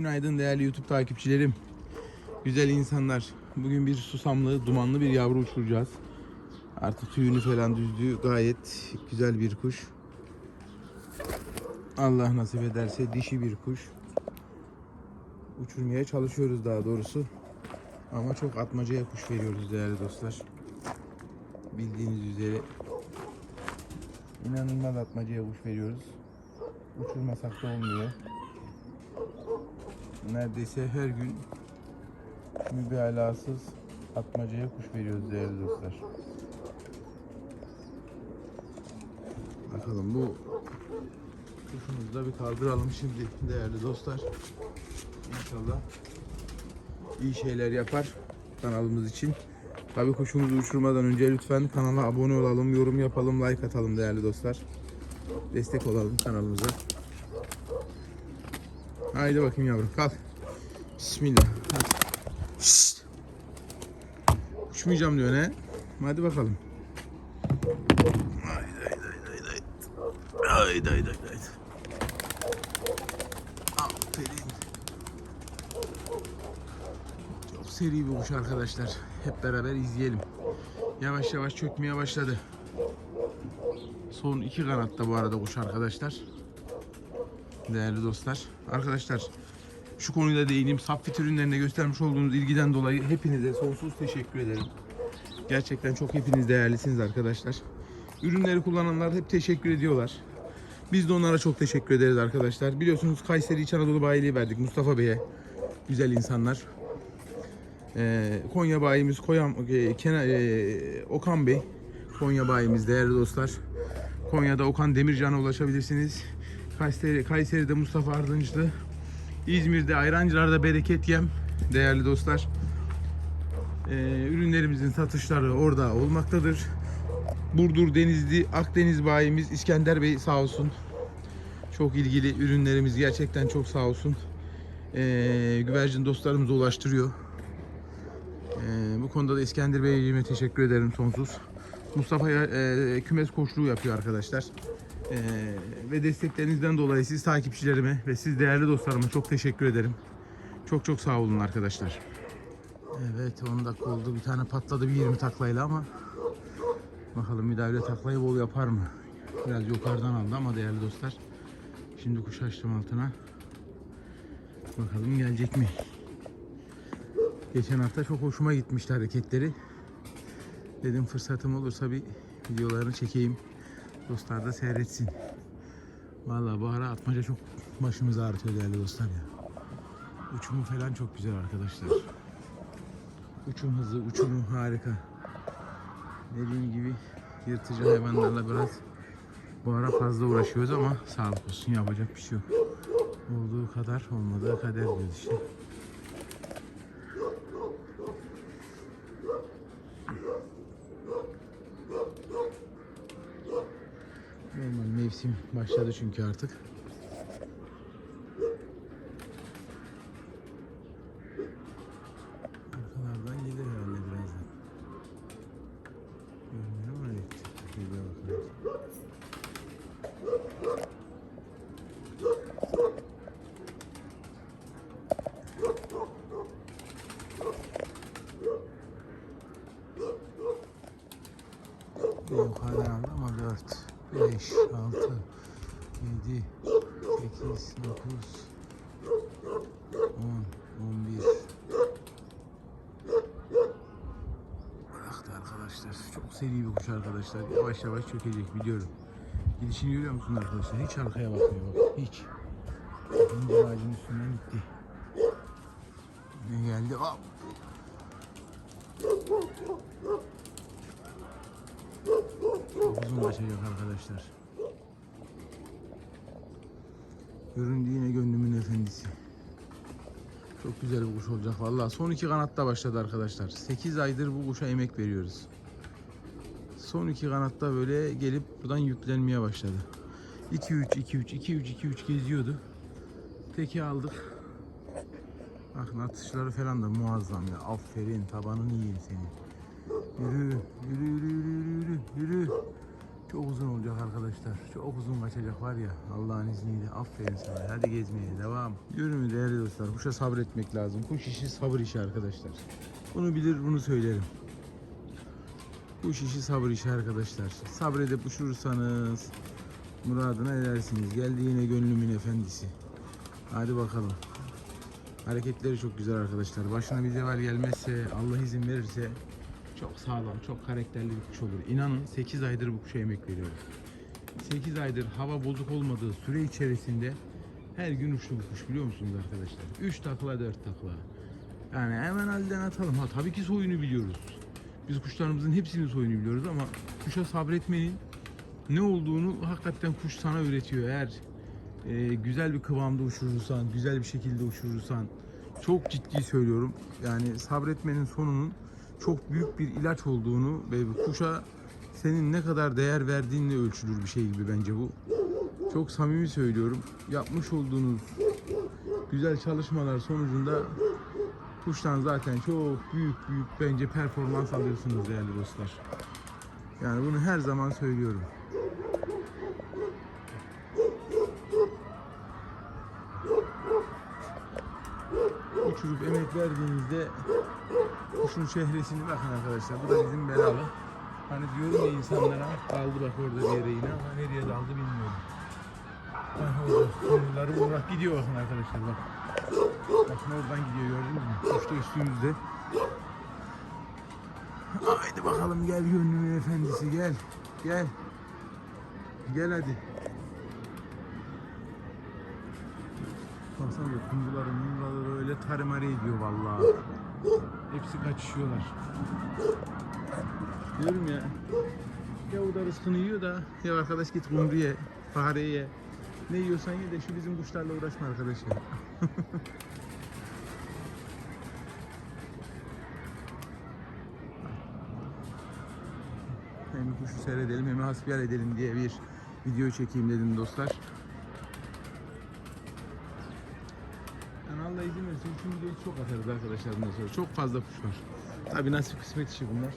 Günaydın değerli YouTube takipçilerim. Güzel insanlar. Bugün bir susamlı, dumanlı bir yavru uçuracağız. Artık tüyünü falan düzdü. Gayet güzel bir kuş. Allah nasip ederse dişi bir kuş. Uçurmaya çalışıyoruz daha doğrusu. Ama çok atmacaya kuş veriyoruz değerli dostlar. Bildiğiniz üzere inanılmaz atmacaya kuş veriyoruz. Uçurmasak da olmuyor. Neredeyse her gün mübalasız atmacaya kuş veriyoruz değerli dostlar. Bakalım bu kuşumuzu da bir kaldıralım şimdi değerli dostlar. İnşallah iyi şeyler yapar kanalımız için. Tabii kuşumuzu uçurmadan önce lütfen kanala abone olalım, yorum yapalım, like atalım değerli dostlar. Destek olalım kanalımıza. Haydi bakayım yavrum kalk. Bismillah. Hadi. Şşt. Uçmayacağım diyor ne? Hadi bakalım. Haydi haydi haydi haydi. Haydi haydi haydi. haydi. Aferin. Çok seri bir kuş arkadaşlar. Hep beraber izleyelim. Yavaş yavaş çökmeye başladı. Son iki kanatta bu arada kuş arkadaşlar. Değerli dostlar. Arkadaşlar şu konuyu da değineyim. Sapfit ürünlerine göstermiş olduğunuz ilgiden dolayı hepinize sonsuz teşekkür ederim. Gerçekten çok hepiniz değerlisiniz arkadaşlar. Ürünleri kullananlar hep teşekkür ediyorlar. Biz de onlara çok teşekkür ederiz arkadaşlar. Biliyorsunuz Kayseri İç Anadolu Bayiliği verdik Mustafa Bey'e. Güzel insanlar. Ee, Konya bayimiz Koyam, e, Kena- e, Okan Bey. Konya bayimiz değerli dostlar. Konya'da Okan Demircan'a ulaşabilirsiniz. Kayseri, Kayseri'de Mustafa Ardınçlı. İzmir'de Ayrancılar'da Bereket Yem değerli dostlar. Ee, ürünlerimizin satışları orada olmaktadır. Burdur Denizli Akdeniz bayimiz İskender Bey sağ olsun. Çok ilgili ürünlerimiz gerçekten çok sağ olsun. Ee, güvercin dostlarımıza ulaştırıyor. Ee, bu konuda da İskender Bey'ime teşekkür ederim sonsuz. Mustafa'ya e, kümes koçluğu yapıyor arkadaşlar. Ee, ve desteklerinizden dolayı siz takipçilerime ve siz değerli dostlarıma çok teşekkür ederim. Çok çok sağ olun arkadaşlar. Evet 10 dakika oldu. Bir tane patladı bir 20 taklayla ama bakalım bir daha öyle taklayı bol yapar mı? Biraz yukarıdan aldı ama değerli dostlar. Şimdi kuş açtım altına. Bakalım gelecek mi? Geçen hafta çok hoşuma gitmişti hareketleri. Dedim fırsatım olursa bir videolarını çekeyim. Dostlar da seyretsin. Vallahi bu ara atmaca çok başımızı ağrıtıyor değerli dostlar ya. Uçumu falan çok güzel arkadaşlar. Uçum hızı, uçumu harika. Dediğim gibi yırtıcı hayvanlarla biraz bu ara fazla uğraşıyoruz ama sağlık olsun yapacak bir şey yok. Olduğu kadar olmadığı kader diyoruz işte. Başladı çünkü artık. Arkalardan gelir herhalde birazdan. Görünüyor mu? Evet. Geliyor bakalım. Bir yukarıdan aldı ama 4, 5, 6, 7, 8, 9, 10, 11. Bıraktı arkadaşlar. Çok seri bir kuş arkadaşlar. Yavaş yavaş çökecek biliyorum. Gidişini görüyor musun arkadaşlar? Hiç arkaya bakmıyor bak. Hiç. İnce ağacın üstünden gitti. Ne geldi? Hop. Uzun kaçacak arkadaşlar. Göründü yine gönlümün efendisi. Çok güzel bir kuş olacak vallahi. Son iki kanatta başladı arkadaşlar. 8 aydır bu kuşa emek veriyoruz. Son iki kanatta böyle gelip buradan yüklenmeye başladı. 2-3, 2-3, 2-3, 2-3 geziyordu. Teki aldık. Bakın atışları falan da muazzam ya. Aferin tabanını yiyeyim seni. Yürü, yürü, yürü, yürü. Çok uzun olacak arkadaşlar. Çok uzun kaçacak var ya Allah'ın izniyle. Aferin sana. Hadi gezmeye devam. Görün mü değerli dostlar? Kuşa sabretmek lazım. Kuş işi sabır işi arkadaşlar. Bunu bilir bunu söylerim. Kuş işi sabır işi arkadaşlar. Sabredip uçurursanız muradına erersiniz. Geldi yine gönlümün efendisi. Hadi bakalım. Hareketleri çok güzel arkadaşlar. Başına bir zeval gelmezse, Allah izin verirse çok sağlam, çok karakterli bir kuş olur. İnanın 8 aydır bu kuşa emek veriyorum. 8 aydır hava bozuk olmadığı süre içerisinde her gün uçtu bu kuş biliyor musunuz arkadaşlar? 3 takla 4 takla. Yani hemen halden atalım. Ha tabii ki soyunu biliyoruz. Biz kuşlarımızın hepsinin soyunu biliyoruz ama kuşa sabretmenin ne olduğunu hakikaten kuş sana öğretiyor. Eğer e, güzel bir kıvamda uçurursan, güzel bir şekilde uçurursan çok ciddi söylüyorum. Yani sabretmenin sonunun çok büyük bir ilaç olduğunu ve kuşa senin ne kadar değer verdiğinle ölçülür bir şey gibi bence bu. Çok samimi söylüyorum. Yapmış olduğunuz güzel çalışmalar sonucunda kuştan zaten çok büyük büyük bence performans alıyorsunuz değerli dostlar. Yani bunu her zaman söylüyorum. uçurup emek verdiğinizde kuşun çehresini bakın arkadaşlar. Bu da bizim belalı. Hani diyorum ya insanlara daldı bak orada bir yere yine ama nereye daldı bilmiyorum. Bak orada gidiyor bakın arkadaşlar bak. Bakın oradan gidiyor gördünüz mü? Kuş da üstümüzde. Haydi bakalım gel gönlümün efendisi gel. Gel. Gel hadi. Baksana kumruları mumruları öyle tarimari ediyor vallahi. Hepsi kaçışıyorlar. Diyorum ya. Ya o da rızkını yiyor da ya arkadaş git kumru ye, fare ye. Ne yiyorsan ye de şu bizim kuşlarla uğraşma arkadaş ya. hem kuşu seyredelim hem hasbihal edelim diye bir video çekeyim dedim dostlar. Üçüncü videoyu çok atarız arkadaşlar bundan sonra. Çok fazla kuş var. Tabi nasip kısmet işi bunlar.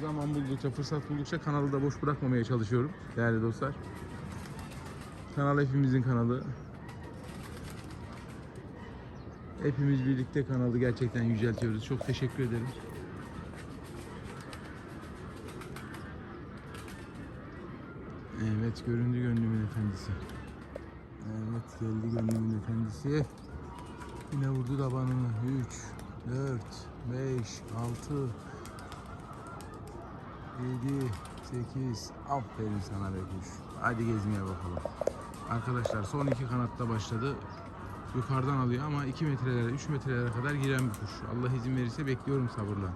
Zaman buldukça, fırsat buldukça kanalı da boş bırakmamaya çalışıyorum değerli dostlar. Kanal hepimizin kanalı. Hepimiz birlikte kanalı gerçekten yüceltiyoruz. Çok teşekkür ederim. Evet göründü gönlümün efendisi. Evet geldi gönlümün efendisi. Yine vurdu tabanını. 3, 4, 5, 6, 7, 8. Aferin sana be kuş. Hadi gezmeye bakalım. Arkadaşlar son iki kanatta başladı. Yukarıdan alıyor ama 2 metrelere, 3 metrelere kadar giren bir kuş. Allah izin verirse bekliyorum sabırla.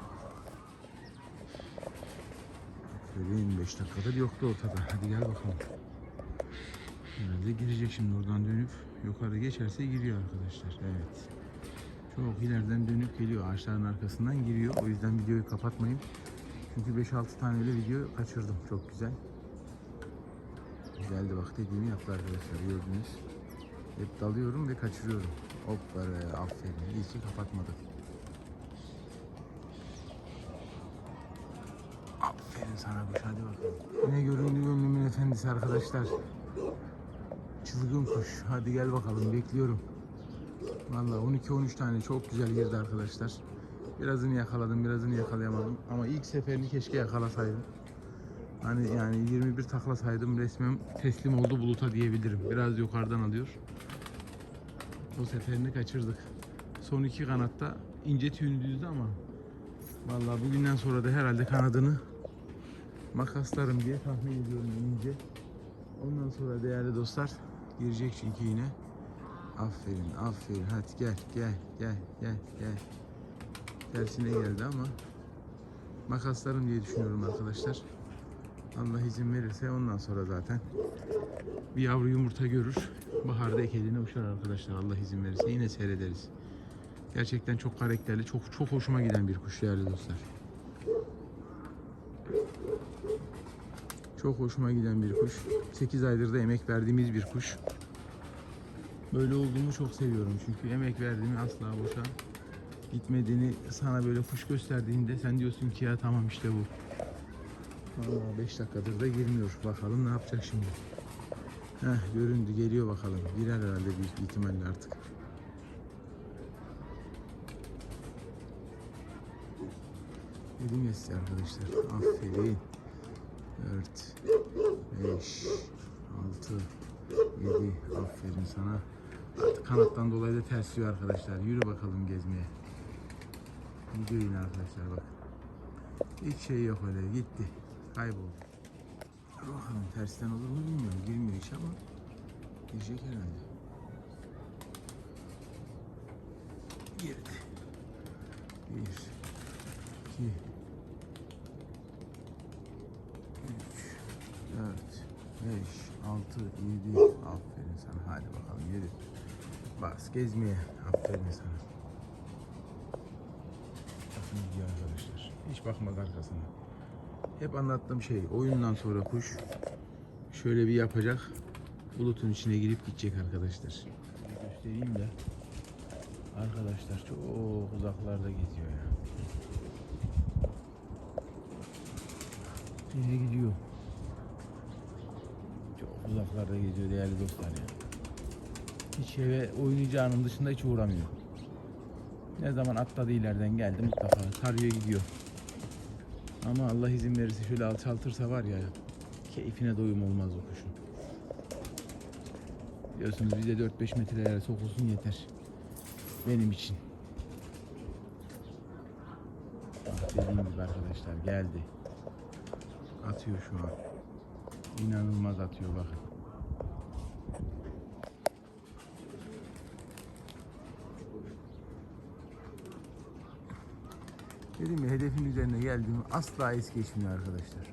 Aferin 5 dakikadır yoktu ortada. Hadi gel bakalım. Herhalde girecek şimdi oradan dönüp yukarı geçerse giriyor arkadaşlar. Evet. Çok ileriden dönüp geliyor. Ağaçların arkasından giriyor. O yüzden videoyu kapatmayayım. Çünkü 5-6 tane öyle video kaçırdım. Çok güzel. Geldi bak dediğimi yaptı arkadaşlar. Gördünüz. Hep dalıyorum ve kaçırıyorum. Hop be aferin. İyi ki kapatmadık. Aferin sana kuş hadi bakalım. Yine göründü gönlümün efendisi arkadaşlar. Çılgın kuş. Hadi gel bakalım bekliyorum. Vallahi 12-13 tane çok güzel girdi arkadaşlar. Birazını yakaladım, birazını yakalayamadım. Ama ilk seferini keşke yakalasaydım. Hani yani 21 taklasaydım resmen teslim oldu buluta diyebilirim. Biraz yukarıdan alıyor. O seferini kaçırdık. Son iki kanatta ince tüyünü düzdü ama vallahi bugünden sonra da herhalde kanadını makaslarım diye tahmin ediyorum ince. Ondan sonra değerli dostlar girecek çünkü yine. Aferin, aferin. Hadi gel, gel, gel, gel, gel. Tersine geldi ama makaslarım diye düşünüyorum arkadaşlar. Allah izin verirse ondan sonra zaten bir yavru yumurta görür. Baharda ekeline uçar arkadaşlar Allah izin verirse yine seyrederiz. Gerçekten çok karakterli, çok çok hoşuma giden bir kuş değerli dostlar. Çok hoşuma giden bir kuş. 8 aydır da emek verdiğimiz bir kuş. Böyle olduğumu çok seviyorum çünkü emek verdiğimi asla boşa gitmediğini sana böyle kuş gösterdiğinde sen diyorsun ki ya tamam işte bu. Vallahi 5 dakikadır da girmiyor. Bakalım ne yapacak şimdi. Heh göründü geliyor bakalım. Girer herhalde büyük ihtimalle artık. Dedim ya size arkadaşlar. Aferin. 4 5 6 7 Aferin sana. Artık kanattan dolayı da tersliyor arkadaşlar. Yürü bakalım gezmeye. Gidiyor yine arkadaşlar bak. Hiç şey yok öyle gitti. Kayboldu. Bakalım tersten olur mu bilmiyorum. Girmiyor hiç ama girecek herhalde. Girdi. Bir, iki, 5, 6, 7. Aferin sana. Hadi bakalım yürü. Bas gezmeye. Aferin sana. Bakın iyi arkadaşlar. Hiç bakmaz arkasına. Hep anlattığım şey oyundan sonra kuş şöyle bir yapacak. Bulutun içine girip gidecek arkadaşlar. Göstereyim de. Arkadaşlar çok uzaklarda geziyor ya. Nereye gidiyor? Uzaklarda geziyor değerli dostlar ya. Hiç eve oynayacağının dışında hiç uğramıyor. Ne zaman atladı ileriden geldi mutlaka tarıyor gidiyor. Ama Allah izin verirse şöyle alçaltırsa var ya keyfine doyum olmaz o kuşun. Biliyorsunuz bize 4-5 metrelere sokulsun yeter. Benim için. Bak dediğim gibi arkadaşlar geldi. Atıyor şu an. İnanılmaz atıyor bakın. Dedim ya hedefin üzerine geldiğim asla es geçmiyor arkadaşlar.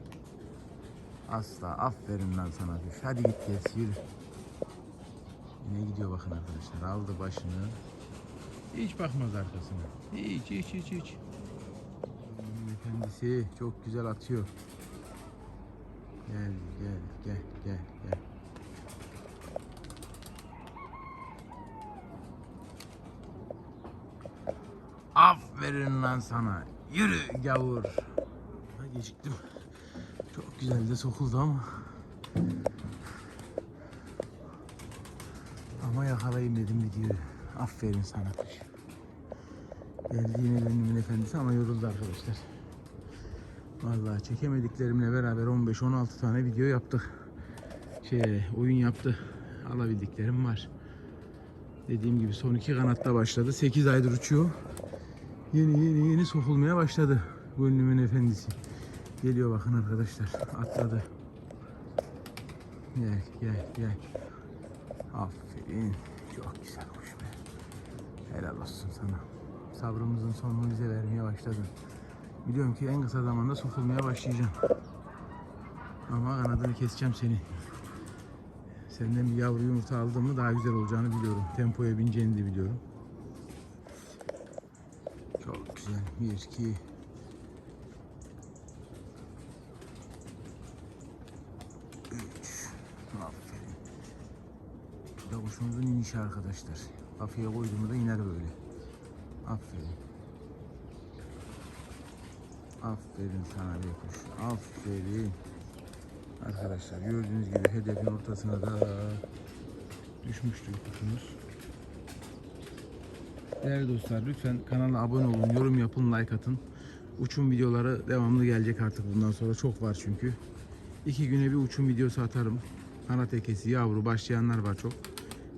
Asla. Aferin lan sana düş. Hadi git gez yürü. Yine gidiyor bakın arkadaşlar. Aldı başını. Hiç bakmaz arkasına. Hiç hiç hiç hiç. Efendisi çok güzel atıyor. Gel gel gel gel gel. Aferin lan sana. Yürü gavur. Ha, geciktim. Çok güzel de sokuldu ama. Ama yakalayayım dedim videoyu. Aferin sana kuş. Geldi yine gönlümün efendisi ama yoruldu arkadaşlar. Vallahi çekemediklerimle beraber 15-16 tane video yaptık. Şey oyun yaptı. Alabildiklerim var. Dediğim gibi son iki kanatta başladı. 8 aydır uçuyor. Yeni yeni yeni sokulmaya başladı. Gönlümün efendisi. Geliyor bakın arkadaşlar. Atladı. Gel gel gel. Aferin. Çok güzel kuş be. Helal olsun sana. Sabrımızın sonunu bize vermeye başladın. Biliyorum ki en kısa zamanda sokulmaya başlayacağım. Ama kanadını keseceğim seni. Senden bir yavru yumurta aldığımı daha güzel olacağını biliyorum. Tempoya bineceğini de biliyorum. Çok güzel. Bir, iki. Üç. Aferin. Bu da kuşumuzun inişi arkadaşlar. Kafaya koyduğumu da iner böyle. Aferin. Aferin sana be kuş. Aferin. Arkadaşlar gördüğünüz gibi hedefin ortasına da düşmüştü kuşumuz. Değerli dostlar lütfen kanala abone olun, yorum yapın, like atın. Uçum videoları devamlı gelecek artık bundan sonra çok var çünkü. İki güne bir uçum videosu atarım. Kanat ekesi, yavru başlayanlar var çok.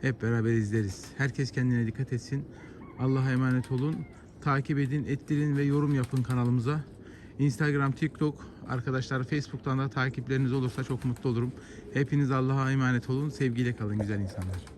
Hep beraber izleriz. Herkes kendine dikkat etsin. Allah'a emanet olun. Takip edin, ettirin ve yorum yapın kanalımıza. Instagram, TikTok, arkadaşlar Facebook'tan da takipleriniz olursa çok mutlu olurum. Hepiniz Allah'a emanet olun. Sevgiyle kalın güzel insanlar.